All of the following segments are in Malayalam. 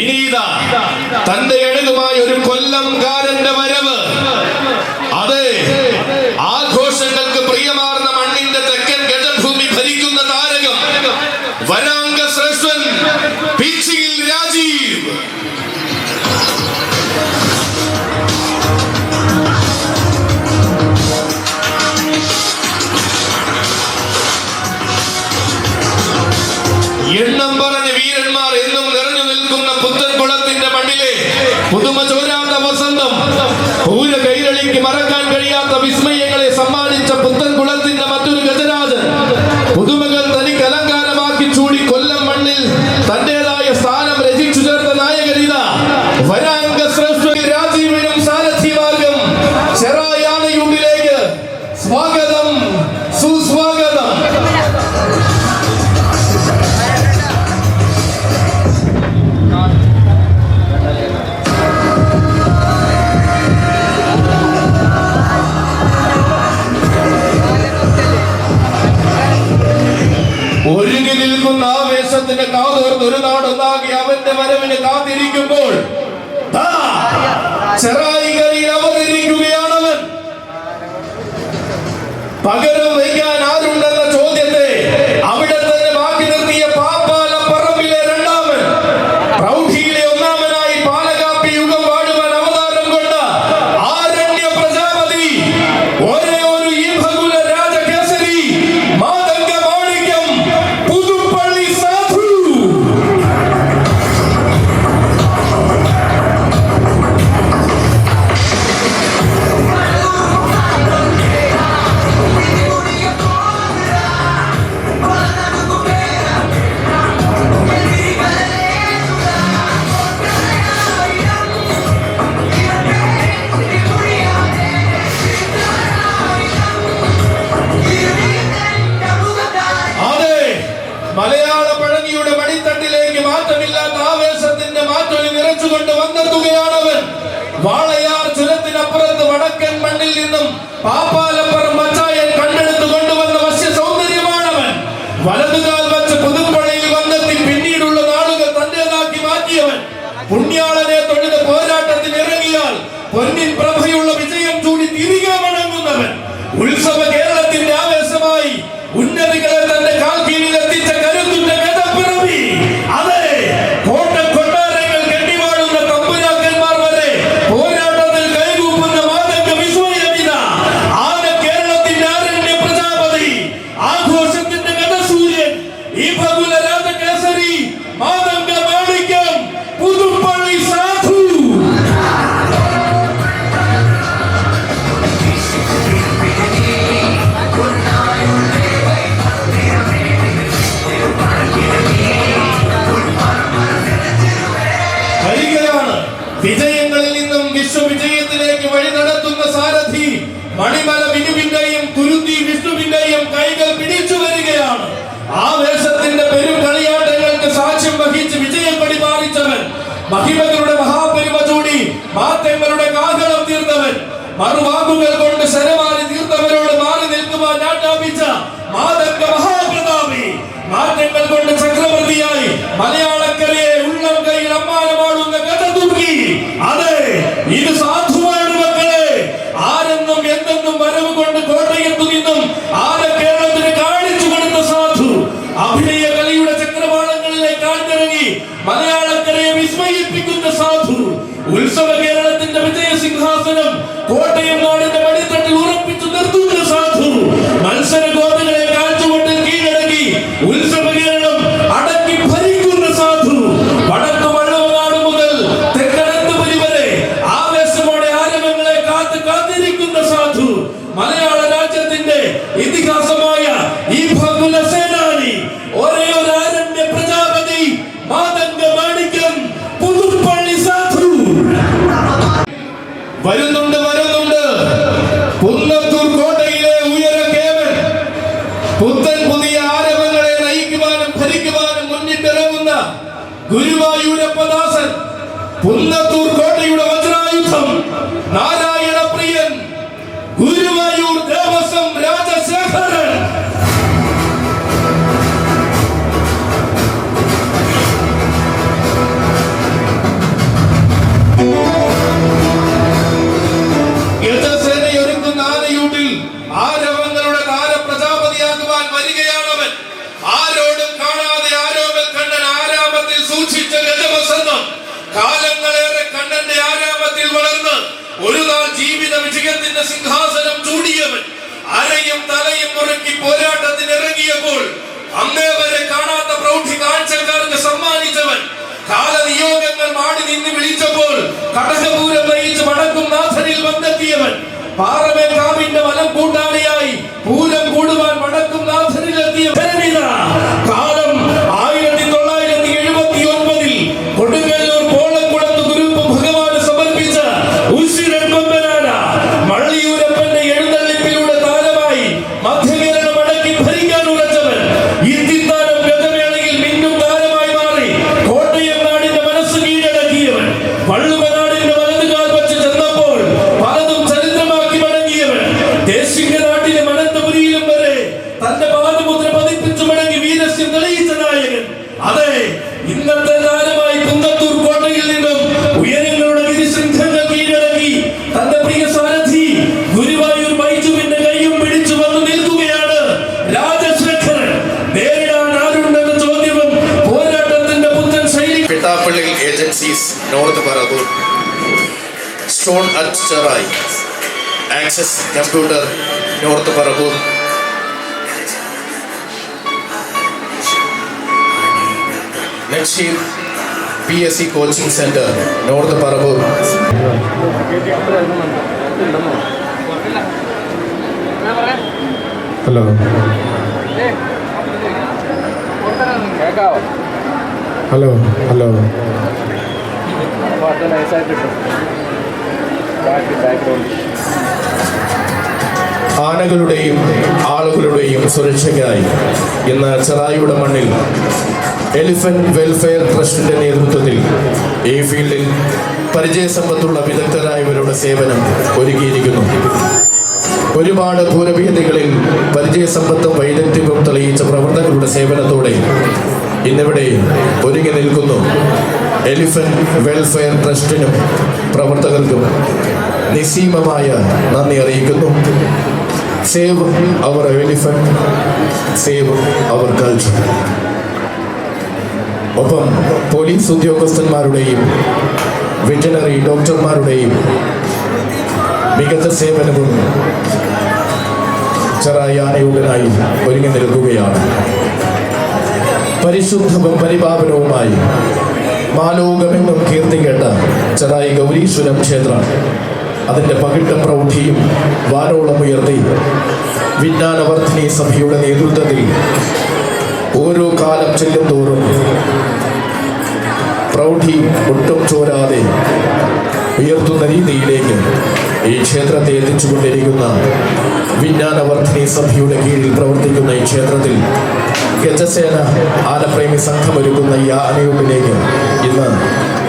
ഇനിതാ തന്റെ മുന്നിൽ നിൽക്കുന്ന ആവേശത്തിന്റെ കാതോർത്ത് ഒരു നാടൊന്നാകി അവന്റെ വരവിന് കാത്തിരിക്കുമ്പോൾ ചെറ பாப்பால பரம் மச்சாயை கண்டெடுத்து கொண்டு வந்த வசிய சௌந்தரியமானவன். வலதுகால் മാത്തേമരുടെ കാഹളം തീർത്തവൻ മറുവാക്കുകൾ കൊണ്ട് ശരമാരി തീർത്തവരോട് മാറി നിൽക്കുവാൻ ആജ്ഞാപിച്ച മാതക്ക മഹാപ്രതാപി. മാറ്റങ്ങൾ കൊണ്ട് ചക്രവർത്തിയായി മലയാളക്കരയെ ഉള്ളം കയ്യിൽ അമ്മാനമാടുന്ന കഥ തൂക്കി അതെ ഇത് സാ ഗുരുവായൂരപ്പദാസൻ പുന്നത്തൂർ കോട്ടയുടെ വജ്രായുധം നാലാ നാളുകളേറെ കണ്ണന്റെ ആരാമത്തിൽ വളർന്ന് ഒരു നാൾ ജീവിത വിജയത്തിന്റെ സിംഹാസനം ചൂടിയവൻ അരയും തലയും മുറുക്കി പോരാട്ടത്തിന് ഇറങ്ങിയപ്പോൾ അന്നേ വരെ കാണാത്ത പ്രൗഢി കാഴ്ചക്കാർക്ക് സമ്മാനിച്ചവൻ കാലനിയോഗങ്ങൾ മാടി നിന്ന് വിളിച്ചപ്പോൾ കടകപൂരം നയിച്ച് വടക്കും നാഥനിൽ വന്നെത്തിയവൻ. പാറമേൽ കാവിന്റെ വലം കൂട്ടാളിയായി പൂരം കൂടുവാൻ വടക്കും നാഥനിലെത്തിയ stone at Cherai access computer north Paravur ലക്ഷീർ P S C coaching centre north Paravur hello hello hello background ആനകളുടെയും ആളുകളുടെയും സുരക്ഷയ്ക്കായി ഇന്ന് ചെറായിയുടെ മണ്ണിൽ എലിഫന്റ് വെൽഫെയർ ട്രസ്റ്റിന്റെ നേതൃത്വത്തിൽ ഈ ഫീൽഡിൽ പരിചയസമ്പത്തുള്ള വിദഗ്ധരായവരുടെ സേവനം ഒരുക്കിയിരിക്കുന്നു. ഒരുപാട് പൂരഭീതികളിൽ പരിചയസമ്പത്തും വൈദഗ്ധ്യവും തെളിയിച്ച പ്രവർത്തകരുടെ സേവനത്തോടെ ഇന്നിവിടെ ഒരുങ്ങി നിൽക്കുന്നു. എലിഫന്റ് വെൽഫെയർ ട്രസ്റ്റിനും പ്രവർത്തകർക്കും നിസ്സീമമായ നന്ദി അറിയിക്കുന്നു. Save our elephant save our culture. ഒപ്പം പോലീസ് ഉദ്യോഗസ്ഥന്മാരുടെയും വെറ്റിനറി ഡോക്ടർമാരുടെയും മികച്ച സേവനവും ചെറായാനയുടനായി ഒരുങ്ങി നിൽക്കുകയാണ്. പരിശുദ്ധവും പരിപാവനവുമായി മാലോകമെന്നും കീർത്തി കേട്ട ചെറായി ഗൗരീശ്വരം ക്ഷേത്രം. അതിന്റെ പകിട്ട പ്രൗഢിയും വാരോളം ഉയർത്തി. വിജ്ഞാനവർദ്ധിനി സഭയുടെ നേതൃത്വത്തിൽ ഓരോ കാലം ചെല്ലും തോറും പ്രൗഢി ഒട്ടും ചോരാതെ ഉയർത്തുന്ന രീതിയിലേക്ക് ഈ ക്ഷേത്രത്തെ എത്തിച്ചുകൊണ്ടിരിക്കുന്ന വിജ്ഞാനവർദ്ധിനി സഭയുടെ കീഴിൽ പ്രവർത്തിക്കുന്ന ഈ ക്ഷേത്രത്തിൽ ഗജസേന ആനപ്രേമി സംഘം ഒരുക്കുന്ന ഈ ആനയൂട്ടിലേക്ക് ഇന്ന്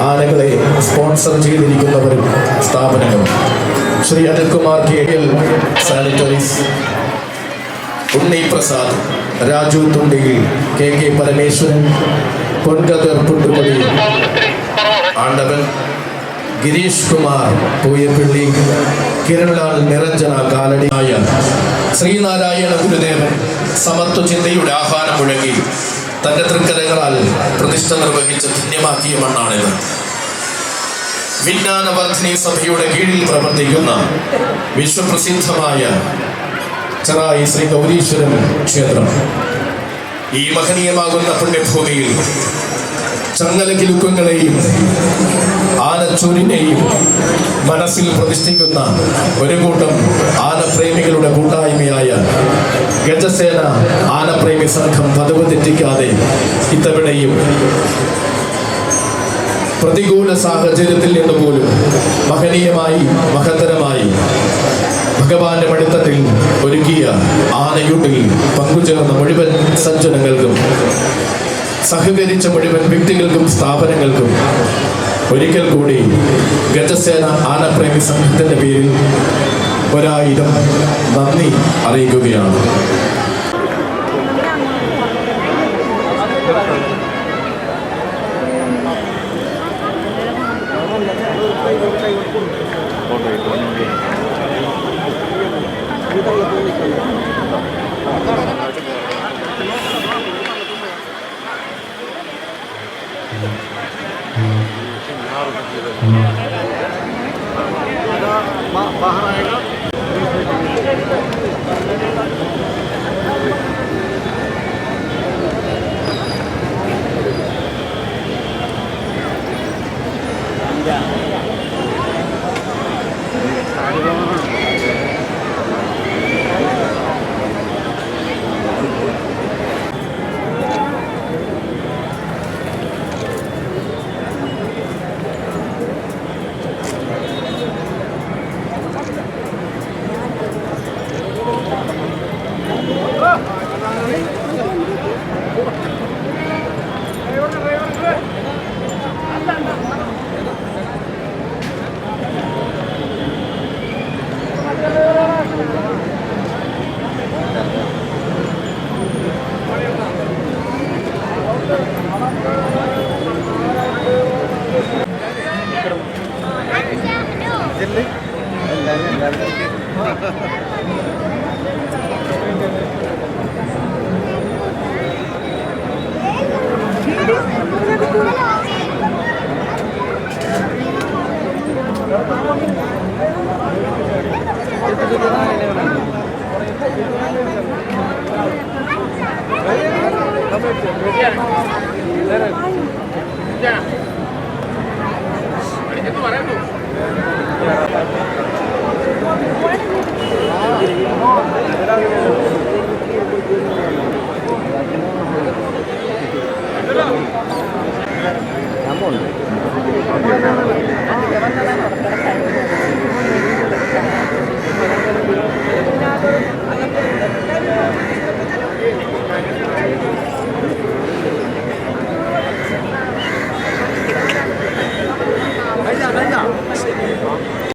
ആനകളെ സ്പോൺസർ ചെയ്തിരിക്കുന്നവരും സ്ഥാപനങ്ങളും. Shri Anilkumar K. L. Sanitaries. Unni Prasad Raju Thundiyil K. K. Parameswaran Ponkathir Puttupadi Andavan Girish Kumar Pooyappally Kiranlal Niranjana കാലടിയായ Sreenarayana Gurudevan സമത്വ ആഹ്വാനം മുഴങ്ങി. തന്റെ തൃക്കലകളാൽ പ്രതിഷ്ഠ നിർവഹിച്ച് ധന്യമാക്കിയ മണ്ണാണിത്. വിജ്ഞാനവർദ്ധിനി സഭയുടെ കീഴിൽ പ്രവർത്തിക്കുന്ന വിശ്വപ്രസിദ്ധമായ ചെറായി ശ്രീ ഗൗരീശ്വരൻ ക്ഷേത്രം. ഈ മഹനീയമാകുന്ന പുണ്യഭൂമിയിൽ ചങ്ങലകിലുക്കങ്ങളെയും ആനച്ചൂരിനെയും മനസ്സിൽ പ്രതിഷ്ഠിക്കുന്ന ഒരു കൂട്ടം ആനപ്രേമികളുടെ കൂട്ടായ്മയായ ഗജസേന ആനപ്രേമി സംഘം പതിവ് തെറ്റിക്കാതെ ഇത്തവണയും പ്രതികൂല സാഹചര്യത്തിൽ നിന്ന് പോലും മഹനീയമായി മഹത്തരമായി ഭഗവാന്റെ മടിത്തട്ടിൽ ഒരുക്കിയ ആനയൂട്ടിൽ പങ്കുചേർന്ന മുഴുവൻ സജ്ജനങ്ങൾക്കും സഹകരിച്ച മുഴുവൻ വ്യക്തികൾക്കും സ്ഥാപനങ്ങൾക്കും ഒരിക്കൽ കൂടി ഗജസേന ആനപ്രേമി സംഘത്തിന്റെ പേരിൽ ഒരായിരം നന്ദി അറിയിക്കുകയാണ്. वाहन आएगा